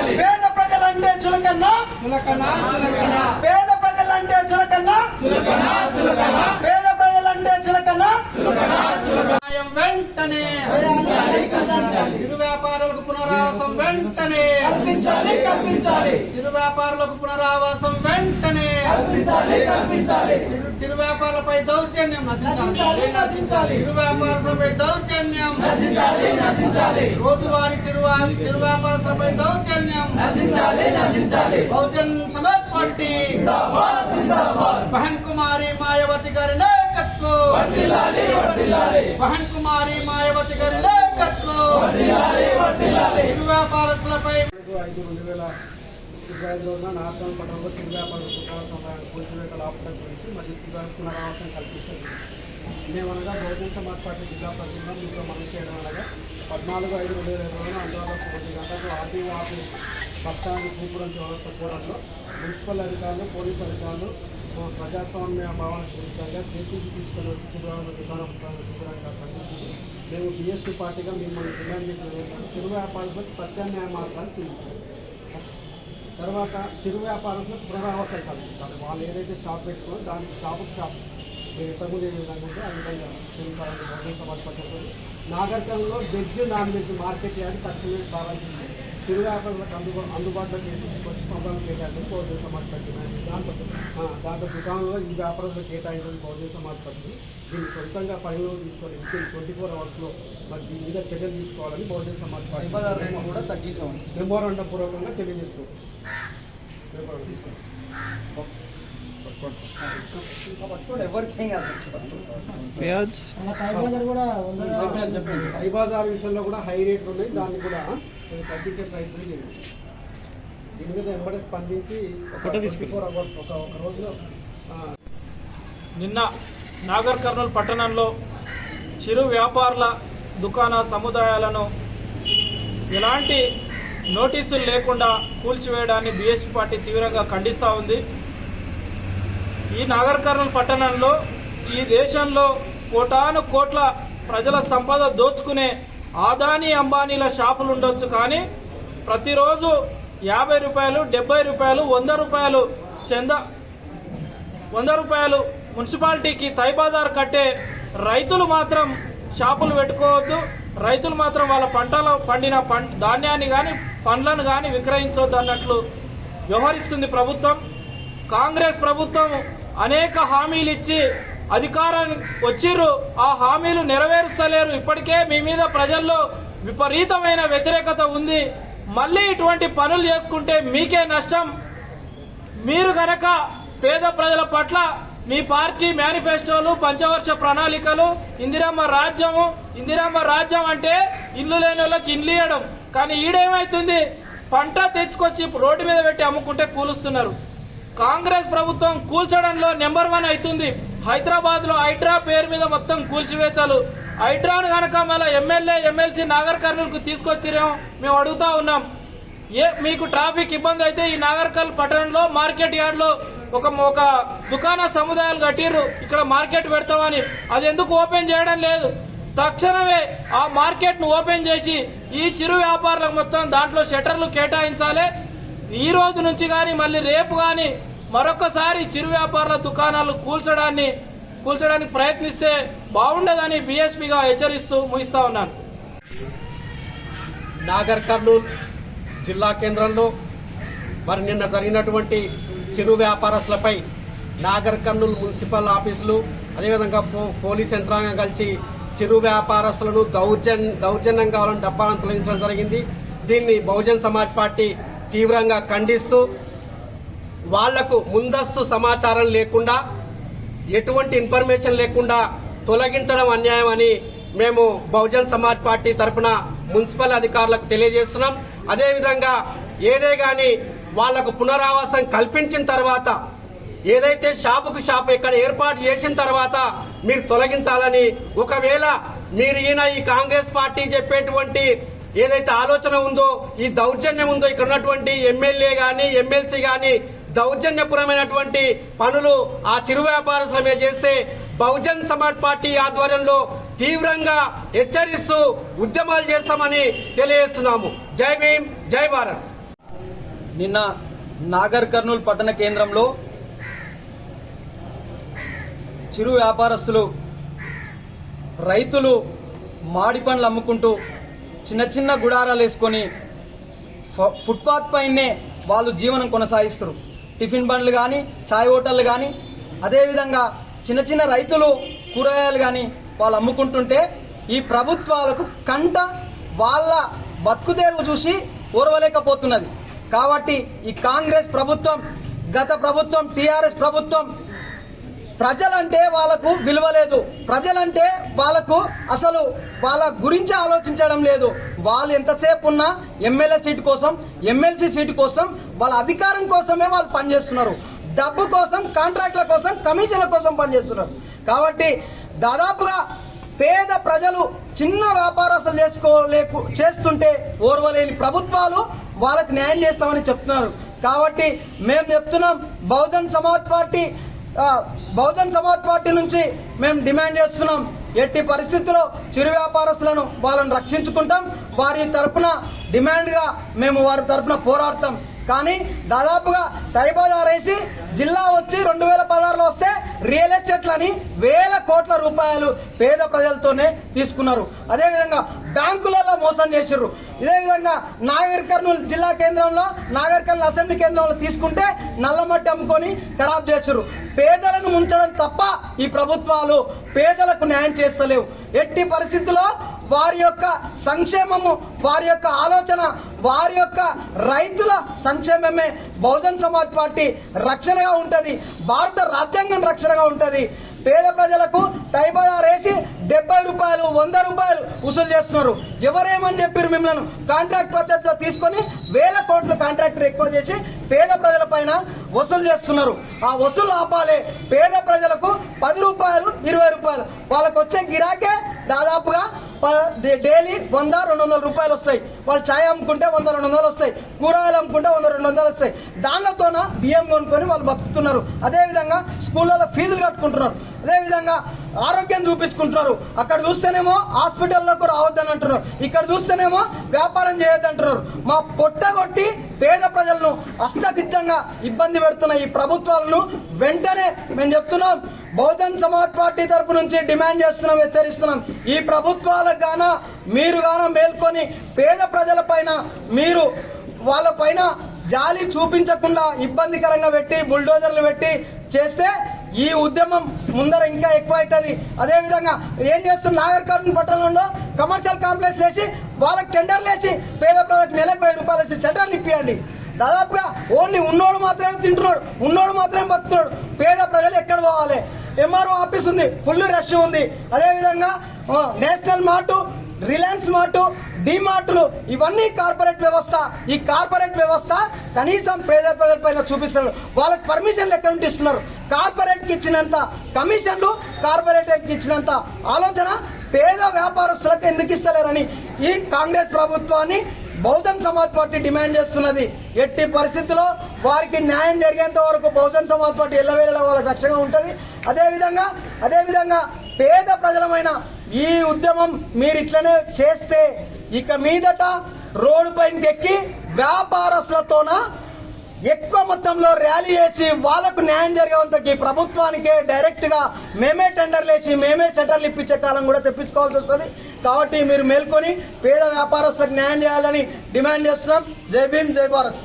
పేద ప్రజలంటే చులకన్నా పేద ప్రజలంటే చులకన్నా పేద ప్రజలంటే చులకన్నా వెంటనే. చిరు వ్యాపారులకు పునరావాసం వెంటనే. కల్పించాలి కల్పించాలి. చిరు వ్యాపారులకు పునరావాసం వెంటనే. కల్పించాలి కల్పించాలి. వ్యాపారులపై దౌర్జన్యం నశించాలి. చిరు వ్యాపారులపై దౌర్జన్యం నశించాలి నశించాలి. రోజువారీ చిరు చిరు వ్యాపారులపై దౌర్జన్యం నశించాలి నశించాలి. బహుజన్ సమాజ్ పార్టీ బహన్ కుమారి మాయావతి గారి నాయకత్వం. బహన్ కుమారి మాయావతి గారి నాయకత్వం. చిరు వ్యాపారస్తులపై ఐదు రెండు వేల ఇరవై ఐదు రోజున నార్తన్ పట్టణంలో సమయాన్ని కూల్చివేత లాభం గురించి మరియు చిరు పునరావాసం కల్పించింది మేమనగా బహుజన సమాజ్ పార్టీ జిల్లా ప్రతినిధులు మీతో మనం చేయడం అనగా పద్నాలుగు ఐదు రెండు వేల ఇరవై రోజున అందుబాటులో తొమ్మిది గంటలకు ఆర్టీఓ ఆఫీస్ బస్టాండ్ సూపురం చౌరస్తా కూడంలో మున్సిపల్ అధికారులు పోలీసు అధికారులు ప్రజాస్వామ్య భావన విరుద్ధంగా కేసీబీ తీసుకొని వచ్చి చిరువాళ్ళ దుకాణం శుభ్రంగా పనిచేసింది మేము బీఎస్పీ పార్టీగా మిమ్మల్ని డిమాండ్ చేసిన ఏంటంటే చిరు వ్యాపారులకు ప్రత్యామ్నాయ మార్గాలు చూపించాలి తర్వాత చిరు వ్యాపారులకు పునరావాసం కల్పించాలి వాళ్ళు ఏదైతే షాప్ పెట్టుకున్నారో దానికి షాపుకి షాప్ మీరు ఇంతకుముందు ఏ విధంగా ఉంటే ఆ విధంగా చిరు బహుజన నాగరికంలో veg non veg market yard తక్షణమే ప్రారంభించి చిరు వ్యాపారులకు అందుబా అందుబాటులోకి తీసుకొచ్చి సంబంధం కేటాయించి బహుజన సమాజ్ దాంట్లో దాంట్లో దుకాణంలో ఈ వ్యాపారులకు కేటాయించిన బహుజన సమాజ్ పద్ధతి దీన్ని సొంతంగా పరిగణలో తీసుకొని వితిన్ ట్వంటీ ఫోర్ అవర్స్లో మరి దీని మీద చర్యలు తీసుకోవాలని బహుజన సమాజ్ పార్టీ కూడా తగ్గించాము మెమోరాండం పూర్వకంగా తెలియజేస్తాం. మెమోరాండం తీసుకోండి ఎవరికి హై బజార్ విషయంలో కూడా హై రేట్లు ఉన్నాయి దాన్ని కూడా తగ్గించే ప్రయత్నం చేయండి. దీని మీద వెంబడే స్పందించి ట్వంటీ ఫోర్ అవర్స్ ఒక ఒక రోజులో ఆ, నిన్న నాగర్ కర్నూలు పట్టణంలో చిరు వ్యాపారుల దుకాణ సముదాయాలను ఎలాంటి నోటీసులు లేకుండా కూల్చివేయడాన్ని బీఎస్పీ పార్టీ తీవ్రంగా ఖండిస్తూ ఉంది. ఈ నాగర్ కర్నూలు పట్టణంలో ఈ దేశంలో కోటాను కోట్ల ప్రజల సంపద దోచుకునే ఆదాని అంబానీల షాపులు ఉండొచ్చు కానీ ప్రతిరోజు యాభై రూపాయలు డెబ్బై రూపాయలు వంద రూపాయలు చంద వంద రూపాయలు మున్సిపాలిటీకి తైబాజార్ కట్టే రైతులు మాత్రం షాపులు పెట్టుకోవద్దు. రైతులు మాత్రం వాళ్ళ పంటలో పండిన పం ధాన్యాన్ని కానీ పండ్లను కానీ విక్రయించవద్దు అన్నట్లు వ్యవహరిస్తుంది ప్రభుత్వం. కాంగ్రెస్ ప్రభుత్వం అనేక హామీలు ఇచ్చి అధికారం వచ్చిర్రు. ఆ హామీలు నెరవేరుస్తలేరు. ఇప్పటికే మీ మీద ప్రజల్లో విపరీతమైన వ్యతిరేకత ఉంది. మళ్ళీ ఇటువంటి పనులు చేసుకుంటే మీకే నష్టం. మీరు కనుక పేద ప్రజల పట్ల మీ పార్టీ మేనిఫెస్టోలు పంచవర్ష ప్రణాళికలు ఇందిరమ్మ రాజ్యము ఇందిరమ్మ రాజ్యం అంటే ఇల్లు లేని వాళ్ళకి ఇల్లు ఇవ్వడం కానీ ఈడేమైతుంది? పంట తెచ్చుకొచ్చి రోడ్డు మీద పెట్టి అమ్ముకుంటే కూలుస్తున్నారు. కాంగ్రెస్ ప్రభుత్వం కూల్చడంలో నెంబర్ వన్ అవుతుంది. హైదరాబాద్లో హైడ్రా పేరు మీద మొత్తం కూల్చివేతలు. హైడ్రాను కనుక మళ్ళీ ఎమ్మెల్యే ఎమ్మెల్సీ నాగర్ కర్నూలుకు తీసుకొచ్చిరేమో మేము అడుగుతా ఉన్నాం. ఏ మీకు ట్రాఫిక్ ఇబ్బంది అయితే ఈ నాగర్కల్ పట్టణంలో మార్కెట్ యార్డ్లో ఒక ఒక దుకాణ సముదాయాలు కట్టిర్రు. ఇక్కడ మార్కెట్ పెడతామని. అది ఎందుకు ఓపెన్ చేయడం లేదు? తక్షణమే ఆ మార్కెట్ను ఓపెన్ చేసి ఈ చిరు వ్యాపారులకు మొత్తం దాంట్లో షట్టర్లు కేటాయించాలి. ఈ రోజు నుంచి కానీ మళ్ళీ రేపు కానీ మరొకసారి చిరు వ్యాపారుల దుకాణాలు కూల్చడాన్ని కూల్చడానికి ప్రయత్నిస్తే బాగుండదని బీఎస్పీగా హెచ్చరిస్తూ ముగిస్తా ఉన్నాను. నాగర్ కర్నూలు జిల్లా కేంద్రంలో మరి నిన్న జరిగినటువంటి చిరు వ్యాపారస్తులపై నాగర్ కర్నూలు మున్సిపల్ ఆఫీసులు అదేవిధంగా పో పోలీస్ యంత్రాంగం కలిసి చిరు వ్యాపారస్తులను దౌర్జన్ దౌర్జన్యం కావాలని డబ్బాలను తొలగించడం జరిగింది. దీన్ని బహుజన్ సమాజ్ పార్టీ తీవ్రంగా ఖండిస్తూ వాళ్ళకు ముందస్తు సమాచారం లేకుండా ఎటువంటి ఇన్ఫర్మేషన్ లేకుండా తొలగించడం అన్యాయం అని మేము బహుజన్ సమాజ్ పార్టీ తరఫున మున్సిపల్ అధికారులకు తెలియజేస్తున్నాం. అదేవిధంగా ఏదే కానీ వాళ్ళకు పునరావాసం కల్పించిన తర్వాత ఏదైతే షాపుకు షాపు ఇక్కడ ఏర్పాటు చేసిన తర్వాత మీరు తొలగించాలని ఒకవేళ మీరు ఈయన ఈ కాంగ్రెస్ పార్టీ చెప్పేటువంటి ఏదైతే ఆలోచన ఉందో ఈ దౌర్జన్యం ఉందో ఇక్కడ ఉన్నటువంటి ఎమ్మెల్యే కానీ ఎమ్మెల్సీ కానీ దౌర్జన్యపురమైనటువంటి పనులు ఆ చిరు వ్యాపారస్తుల మీద చేస్తే బహుజన్ సమాజ్ పార్టీ ఆధ్వర్యంలో తీవ్రంగా హెచ్చరిస్తూ ఉద్యమాలు చేస్తామని తెలియజేస్తున్నాము. జై భీమ్ జై భారత్. నిన్న నాగర్ కర్నూలు పట్టణ కేంద్రంలో చిరు వ్యాపారస్తులు రైతులు మాడి పండ్లు అమ్ముకుంటూ చిన్న చిన్న గుడారాలు వేసుకొని ఫ- ఫుట్పాత్ పైనే వాళ్ళు జీవనం కొనసాగిస్తారు. టిఫిన్ బండ్లు కానీ చాయ్ హోటళ్ళు కానీ అదేవిధంగా చిన్న చిన్న రైతులు కూరగాయలు కానీ వాళ్ళు అమ్ముకుంటుంటే ఈ ప్రభుత్వాలకు కంట వాళ్ళ బతుకుదేరు చూసి ఓర్వలేకపోతున్నది. కాబట్టి ఈ కాంగ్రెస్ ప్రభుత్వం గత ప్రభుత్వం టీఆర్ఎస్ ప్రభుత్వం ప్రజలంటే వాళ్ళకు విలువ లేదు. ప్రజలంటే వాళ్ళకు అసలు వాళ్ళ గురించి ఆలోచించడం లేదు. వాళ్ళు ఎంతసేపు ఉన్నా ఎమ్మెల్యే సీటు కోసం ఎమ్మెల్సీ సీటు కోసం వాళ్ళ అధికారం కోసమే వాళ్ళు పనిచేస్తున్నారు. డబ్బు కోసం కాంట్రాక్ట్ల కోసం కమిషన్ల కోసం పనిచేస్తున్నారు. కాబట్టి దాదాపుగా పేద ప్రజలు చిన్న వ్యాపారస్తులు చేసుకోలేకు చేస్తుంటే ఓర్వలేని ప్రభుత్వాలు వాళ్ళకి న్యాయం చేస్తామని చెప్తున్నారు. కాబట్టి మేము చెప్తున్నాం బహుజన్ సమాజ్ పార్టీ బహుజన్ సమాజ్ పార్టీ నుంచి మేము డిమాండ్ చేస్తున్నాం. ఎట్టి పరిస్థితుల్లో చిరు వ్యాపారస్తులను వాళ్ళని రక్షించుకుంటాం. వారి తరపున డిమాండ్గా మేము వారి తరపున పోరాడతాం. కానీ దాదాపుగా తైబాదార్ వేసి జిల్లా వచ్చి రెండు వేల పదహారులో వస్తే రియల్ ఎస్టేట్లని వేల కోట్ల రూపాయలు పేద ప్రజలతోనే తీసుకున్నారు. అదేవిధంగా బ్యాంకులలో మోసం చేసిర్రు. ఇదే విధంగా నాగర్ కర్నూలు జిల్లా కేంద్రంలో నాగర్ కర్నూలు అసెంబ్లీ కేంద్రంలో తీసుకుంటే నల్లమట్టి అమ్ముకొని ఖరాబ్ చేసిర్రు. పేదలను ముంచడం తప్ప ఈ ప్రభుత్వాలు పేదలకు న్యాయం చేస్తలేవు. ఎట్టి పరిస్థితుల్లో వారి యొక్క సంక్షేమము వారి యొక్క ఆలోచన వారి యొక్క రైతుల సంక్షేమమే బహుజన్ సమాజ్ పార్టీ రక్షణగా ఉంటుంది. భారత రాజ్యాంగం రక్షణగా ఉంటుంది. పేద ప్రజలకు తైబదార్ వేసి డెబ్బై రూపాయలు వంద రూపాయలు వసూలు చేస్తున్నారు. ఎవరేమని చెప్పారు మిమ్మల్ని? కాంట్రాక్ట్ పద్ధతిలో తీసుకొని వేల కోట్లు కాంట్రాక్టర్ ఎక్కువ చేసి పేద ప్రజల పైన వసూలు చేస్తున్నారు. ఆ వసూలు ఆపాలి పేద ప్రజలకు పది రూపాయలు ఇరవై రూపాయలు. వాళ్ళకు వచ్చే గిరాకే దాదాపుగా ప- డైలీ వంద రెండు వందల రూపాయలు వస్తాయి. వాళ్ళు ఛాయ్ అమ్ముకుంటే వంద రెండు వందలు వస్తాయి. కూరగాయలు అమ్ముకుంటే వంద రెండు వందలు వస్తాయి. దానితోన బియ్యం కొనుక్కొని వాళ్ళు బతుకుతున్నారు. అదేవిధంగా స్కూళ్ళలో ఫీజులు కట్టుకుంటున్నారు. అదేవిధంగా ఆరోగ్యం చూపించుకుంటున్నారు. అక్కడ చూస్తేనేమో హాస్పిటల్లోకి రావద్దని అంటున్నారు. ఇక్కడ చూస్తేనేమో వ్యాపారం చేయొద్దంటున్నారు మా పొట్టగొట్టి పేద ప్రజలను అష్టదిగ్గంగా ఇబ్బంది పెడుతున్న ఈ ప్రభుత్వాలను వెంటనే మేము చెప్తున్నాం. బహుజన్ సమాజ్ పార్టీ తరపు నుంచి డిమాండ్ చేస్తున్నాం హెచ్చరిస్తున్నాం. ఈ ప్రభుత్వాలకు గాన మీరు గాన మేల్కొని పేద ప్రజల పైన మీరు వాళ్ళపైన జాలి చూపించకుండా ఇబ్బందికరంగా పెట్టి బుల్డోజర్లు పెట్టి చేస్తే ఈ ఉద్యమం ముందర ఇంకా ఎక్కువ అవుతుంది అదేవిధంగా ఏం చేస్తున్న నాగర్ కర్నూలు పట్టణంలో కమర్షియల్ కాంప్లెక్స్ వేసి వాళ్ళకి టెండర్లు వేసి పేద ప్రజలకు నెలకు వెయ్యి రూపాయలు వేసి టెండర్లు ఇప్పియండి. దాదాపుగా ఓన్లీ ఉన్నోడు మాత్రమే తింటున్నాడు ఉన్నోడు మాత్రమే బతున్నాడు పేద ప్రజలు ఎక్కడ పోవాలి? ఎంఆర్ఓ ఆఫీస్ ఉంది ఫుల్ రష్ ఉంది. అదేవిధంగా నేషనల్ మార్టు రిలయన్స్ మార్టు మార్టులు ఇవన్నీ కార్పొరేట్ వ్యవస్థ. ఈ కార్పొరేట్ వ్యవస్థ కనీసం పేద ప్రజలపైన చూపిస్తున్నారు. వాళ్ళకి పర్మిషన్లు ఎక్కడ నుండి ఇస్తున్నారు. కార్పొరేట్కి ఇచ్చినంత కమిషన్లు కార్పొరేటర్కి ఇచ్చినంత ఆలోచన పేద వ్యాపారస్తులకు ఎందుకు ఇస్తలేరని ఈ కాంగ్రెస్ ప్రభుత్వాన్ని బహుజన్ సమాజ్ పార్టీ డిమాండ్ చేస్తున్నది. ఎట్టి పరిస్థితుల్లో వారికి న్యాయం జరిగేంత వరకు బహుజన్ సమాజ్ పార్టీ ఎల్లవేళలా వాళ్ళకి రక్షగా ఉంటుంది. అదేవిధంగా అదేవిధంగా పేద ప్రజలమైన ఈ ఉద్యమం మీరు ఇట్లనే చేస్తే ఇక మీదట రోడ్డు పైన ఎక్కి వ్యాపారస్తులతోన ఎక్కువ మొత్తంలో ర్యాలీ చేసి వాళ్ళకు న్యాయం జరిగేంతకి ప్రభుత్వానికే డైరెక్ట్గా మేమే టెండర్లు వేసి మేమే సెటర్లు ఇప్పించే కాలం కూడా తెప్పించుకోవాల్సి వస్తుంది. కాబట్టి మీరు మేల్కొని పేద వ్యాపారస్తులకు న్యాయం చేయాలని డిమాండ్ చేస్తున్నాం. జై భీమ్ జై భారత్.